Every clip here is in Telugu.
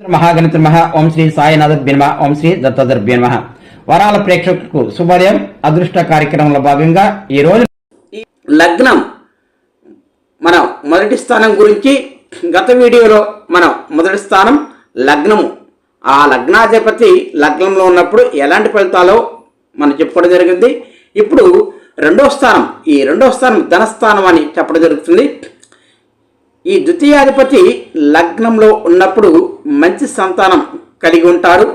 మహాగణిత నమ ఓం శ్రీ సాయినాథ బిన్మ ఓం శ్రీ దత్తోదర్ బిన్మ వరాల ప్రేక్షకులకు శుభోదయం అదృష్ట కార్యక్రమంలో భాగంగా ఈ రోజు లగ్నం మనం మొదటి స్థానం గురించి గత వీడియోలో మనం మొదటి స్థానం లగ్నము. ఆ లగ్నాధిపతి లగ్నంలో ఉన్నప్పుడు ఎలాంటి ఫలితాలో మనం చెప్పుకోవడం జరిగింది. ఇప్పుడు రెండో స్థానం ఈ రెండో స్థానం ధనస్థానం అని చెప్పడం జరుగుతుంది. ఈ ద్వితీయాధిపతి లగ్నంలో ఉన్నప్పుడు మంచి సంతానం కలిగి ఉంటారు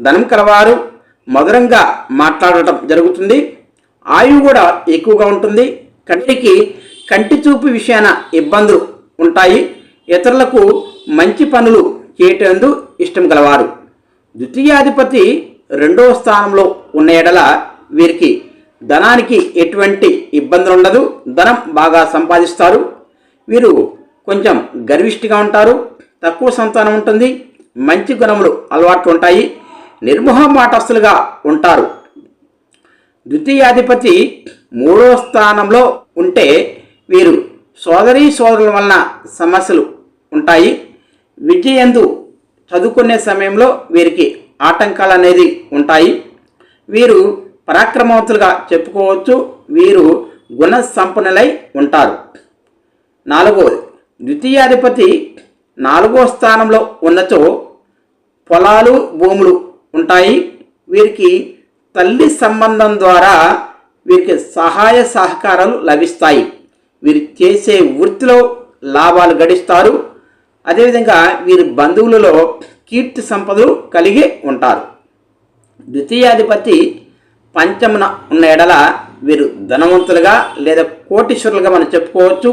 ధనం కలవారు మధురంగా మాట్లాడటం జరుగుతుంది. ఆయువు కూడా ఎక్కువగా ఉంటుంది. కంటికి కంటి చూపు విషయాన ఇబ్బందులు ఉంటాయి. ఇతరులకు మంచి పనులు చేయటందు ఇష్టం గలవారు. ద్వితీయాధిపతి రెండవ స్థానంలో ఉన్న ఎడల వీరికి ధనానికి ఎటువంటి ఇబ్బందులు ఉండదు ధనం బాగా సంపాదిస్తారు. వీరు కొంచెం గర్విష్టిగా ఉంటారు తక్కువ సంతానం ఉంటుంది మంచి గుణములు అలవాట్లు ఉంటాయి నిర్మోహమాటస్తులుగా ఉంటారు. ద్వితీయాధిపతి మూడో స్థానంలో ఉంటే వీరు సోదరీ సోదరుల వలన సమస్యలు ఉంటాయి. విద్యయందు చదువుకునే సమయంలో వీరికి ఆటంకాలు అనేది ఉంటాయి. వీరు పరాక్రమవంతులుగా చెప్పుకోవచ్చు వీరు గుణ సంపన్నులై ఉంటారు. నాలుగవది ద్వితీయాధిపతి నాలుగో స్థానంలో ఉన్నచో పొలాలు భూములు ఉంటాయి. వీరికి తల్లి సంబంధం ద్వారా వీరికి సహాయ సహకారాలు లభిస్తాయి. వీరు చేసే వృత్తిలో లాభాలు గడిస్తారు. అదేవిధంగా వీరి బంధువులలో కీర్తి సంపదలు కలిగి ఉంటారు. ద్వితీయాధిపతి పంచమున ఉన్న ఎడల వీరు ధనవంతులుగా లేదా కోటీశ్వరులుగా మనం చెప్పుకోవచ్చు.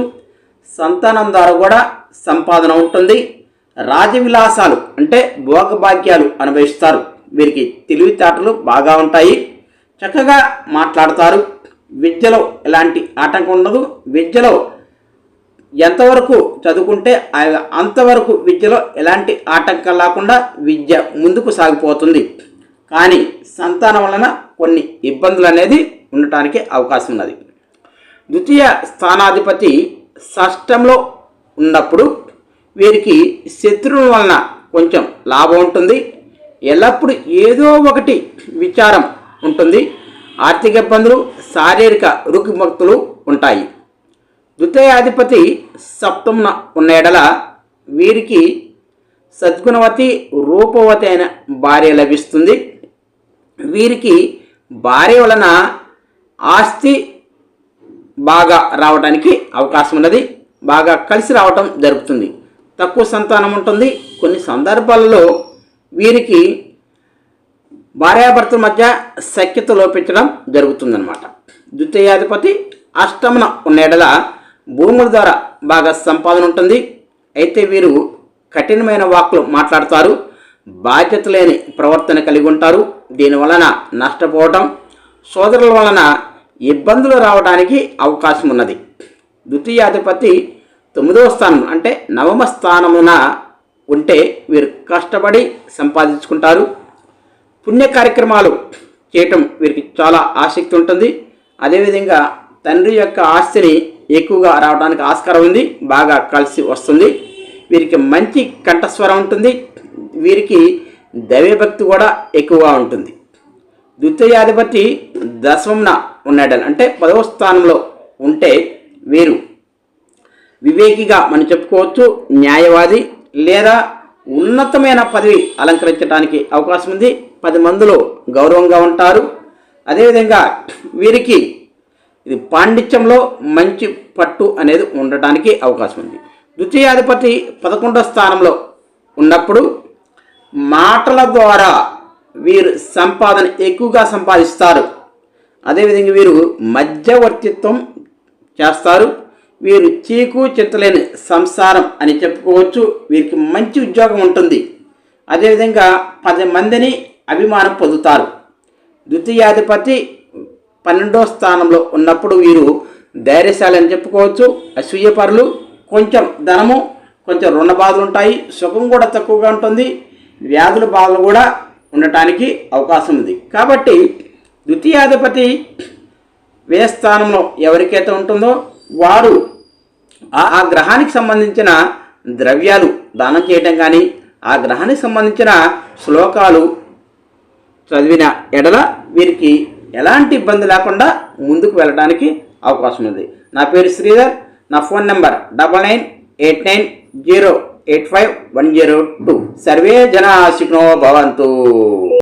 సంతానం ద్వారా కూడా సంపాదన ఉంటుంది. రాజవిలాసాలు అంటే భోగభాగ్యాలు అనుభవిస్తారు. వీరికి తెలివితేటలు బాగా ఉంటాయి. చక్కగా మాట్లాడతారు. విద్యలో ఎలాంటి ఆటంకం ఉండదు. విద్యలో ఎంతవరకు చదువుకుంటే అంతవరకు విద్యలో ఎలాంటి ఆటంకం లేకుండా విద్య ముందుకు సాగిపోతుంది. కానీ సంతానం వలన కొన్ని ఇబ్బందులు అనేది ఉండటానికి అవకాశం ఉన్నది. ద్వితీయ స్థానాధిపతి షష్టంలో ఉన్నప్పుడు వీరికి శత్రువుల వలన కొంచెం లాభం ఉంటుంది. ఎల్లప్పుడూ ఏదో ఒకటి విచారం ఉంటుంది. ఆర్థిక ఇబ్బందులు శారీరక రుగ్మక్తులు ఉంటాయి. ద్వితీయాధిపతి సప్తమున ఉన్న ఎడల వీరికి సద్గుణవతి రూపవతి అయిన భార్య లభిస్తుంది. వీరికి భార్య వలన ఆస్తి బాగా రావడానికి అవకాశం ఉన్నది. బాగా కలిసి రావటం జరుగుతుంది. తక్కువ సంతానం ఉంటుంది. కొన్ని సందర్భాలలో వీరికి భార్యాభర్తల మధ్య సఖ్యత లోపించడం జరుగుతుందన్నమాట. ద్వితీయాధిపతి అష్టమున ఉన్నడల భూముల ద్వారా బాగా సంపాదన ఉంటుంది. అయితే వీరు కఠినమైన వాక్కులు మాట్లాడతారు. బాధ్యత లేని ప్రవర్తన కలిగి ఉంటారు. దీని వలన నష్టపోవటం సోదరుల వలన ఇబ్బందులు రావడానికి అవకాశం ఉన్నది ద్వితీయాధిపతి తొమ్మిదవ స్థానం అంటే నవమ స్థానమున ఉంటే వీరు కష్టపడి సంపాదించుకుంటారు. పుణ్య కార్యక్రమాలు చేయటం వీరికి చాలా ఆసక్తి ఉంటుంది. అదేవిధంగా తండ్రి యొక్క ఆస్తిని ఎక్కువగా రావడానికి ఆస్కారం ఉంది. బాగా కలిసి వస్తుంది. వీరికి మంచి కంఠస్వరం ఉంటుంది. వీరికి దైవభక్తి కూడా ఎక్కువగా ఉంటుంది. ద్వితీయాధిపతి దశమంన ఉన్నాడు అంటే పదవ స్థానంలో ఉంటే వీరు వివేకిగా మనం చెప్పుకోవచ్చు న్యాయవాది లేదా ఉన్నతమైన పదవి అలంకరించడానికి అవకాశం ఉంది. పది మందిలో గౌరవంగా ఉంటారు. అదేవిధంగా వీరికి ఇది పాండిత్యంలో మంచి పట్టు అనేది ఉండటానికి అవకాశం ఉంది. ద్వితీయాధిపతి పదకొండో స్థానంలో ఉన్నప్పుడు మాటల ద్వారా వీరు సంపాదన ఎక్కువగా సంపాదిస్తారు. అదేవిధంగా వీరు మధ్యవర్తిత్వం చేస్తారు. వీరు చీకు చింతలేని సంసారం అని చెప్పుకోవచ్చు. వీరికి మంచి ఉద్యోగం ఉంటుంది. అదేవిధంగా పది మందిని అభిమానం పొందుతారు. ద్వితీయాధిపతి పన్నెండో స్థానంలో ఉన్నప్పుడు వీరు ధైర్యశాలి అని చెప్పుకోవచ్చు. అసూయపరులు కొంచెం ధనము కొంచెం రుణ బాధలు ఉంటాయి సుఖం కూడా తక్కువగా ఉంటుంది. వ్యాధుల బాధలు కూడా ఉండటానికి అవకాశం ఉంది. కాబట్టి ద్వితీయాధిపతి వ్యయ స్థానంలో ఎవరికైతే ఉంటుందో వారు ఆ గ్రహానికి సంబంధించిన ద్రవ్యాలు దానం చేయటం కానీ ఆ గ్రహానికి సంబంధించిన శ్లోకాలు చదివిన ఎడల వీరికి ఎలాంటి ఇబ్బంది లేకుండా ముందుకు వెళ్ళడానికి అవకాశం ఉంది. నా పేరు శ్రీధర్ నా phone number double nine eight nine zero eight five one zero two. Survey జనా శిఖనో భవంతు.